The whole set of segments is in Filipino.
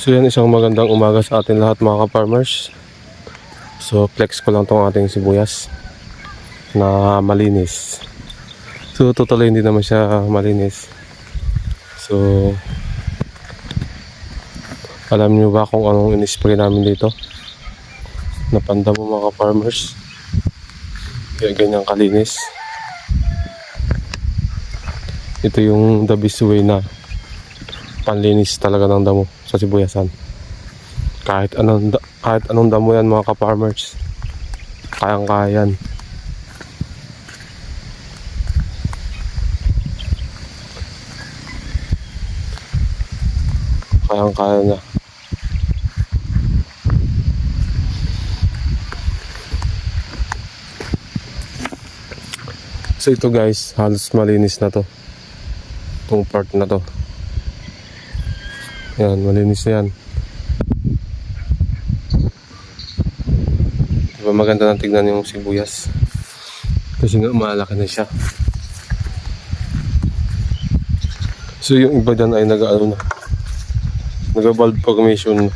So yan isang magandang umaga sa atin lahat mga ka-farmers. So flex ko lang tong ating sibuyas na malinis. So totally hindi naman siya malinis. So alam niyo ba kung anong in-spray namin dito? Napanda mo mga ka-farmers. Kaya ganyan kalinis. Ito yung the best way na panlinis talaga ng damo sa sibuyasan. Kahit anong, kahit anong damo yan mga ka-farmers. Kayang-kaya yan. Kayang-kaya niya. So ito guys, halos malinis na to. Itong part na to. Yan, malinis na yan. Diba maganda na tignan yung sibuyas. Kasi nga malaki na siya. So yung iba dyan ay nag-ano na. Nag-bulb formation.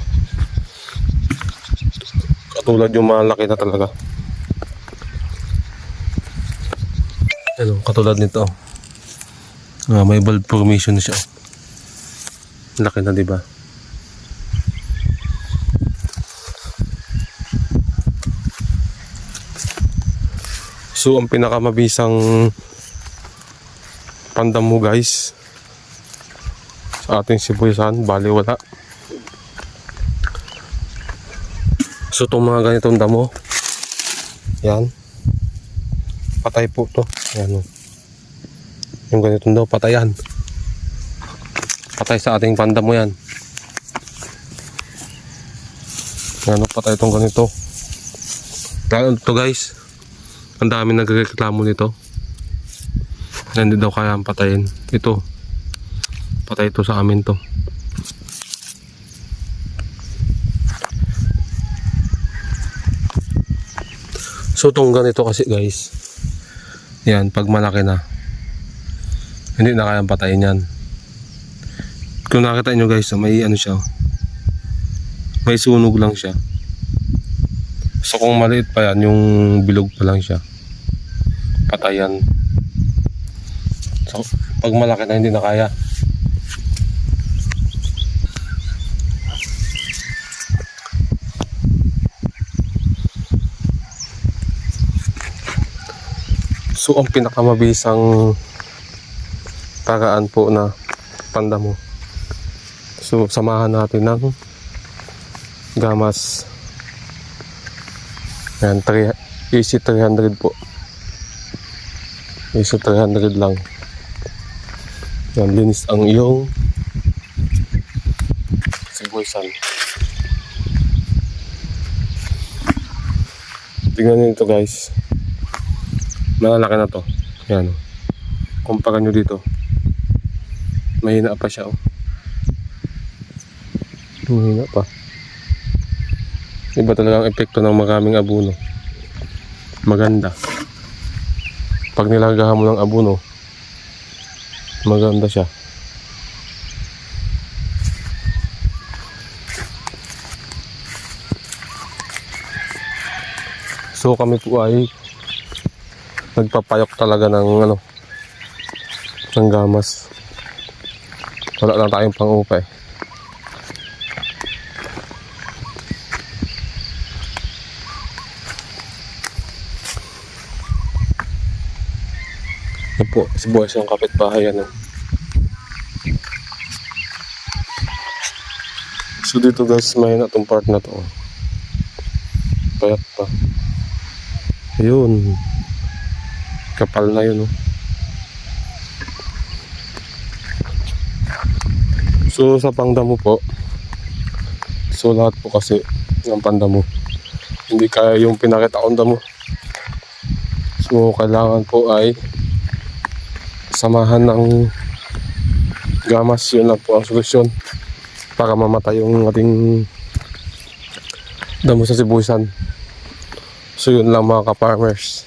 Katulad yung malaki na talaga. Ano, katulad nito. Ah, may bulb formation na siya. Laki na, di ba? So, ang pinakamabisang pandam mo guys sa ating sibuyasan, bali wala. So, itong mga ganitong damo, yan, patay po to. Yan, yung ganitong daw, patayan. Patay sa ating panda mo yan. Oh, patay itong ganito. Kaya ito guys, ang dami nagreklamo nito. Hindi daw kaya ang patayin. Ito, patay ito sa amin to. So itong ganito kasi guys, yan, pag malaki na, hindi na kayang patayin yan. Kung nakita nyo guys, may ano siya, may sunog lang siya. So kung maliit pa yan, yung bilog pa lang siya, patayan. So pag malaki na hindi na kaya, So ang pinakamabisang paraan po na panda mo. So samahan natin ng gamas. Yan, 3, easy 300 po. Easy 300 lang. Yan, linis ang iyong sibuysan. Tingnan niyo ito guys. Malalaki na to. Yan. oh. Kumpara nyo dito. Mahina pa siya. Oh. Mahina pa. Iba talaga ang epekto ng maraming abuno. Maganda. Pag nilagahan mo ng abuno, maganda siya. So kami po ay nagpapayok talaga ng ano ng gamas wala lang tayong pang-upa eh Ito po, si Boys yung kapitbahay ano. So dito guys, may na tong part na to. Payat pa. Ayun. Kapal na yun, oh. So, sa pangdamo po, so lahat po kasi ng pandamo, hindi kaya yung pinakita kong damo. So, kailangan po ay samahan ng gamas, yun lang po ang solusyon para mamatay yung ating damo sa sibusan. So, yun lang mga ka-farmers.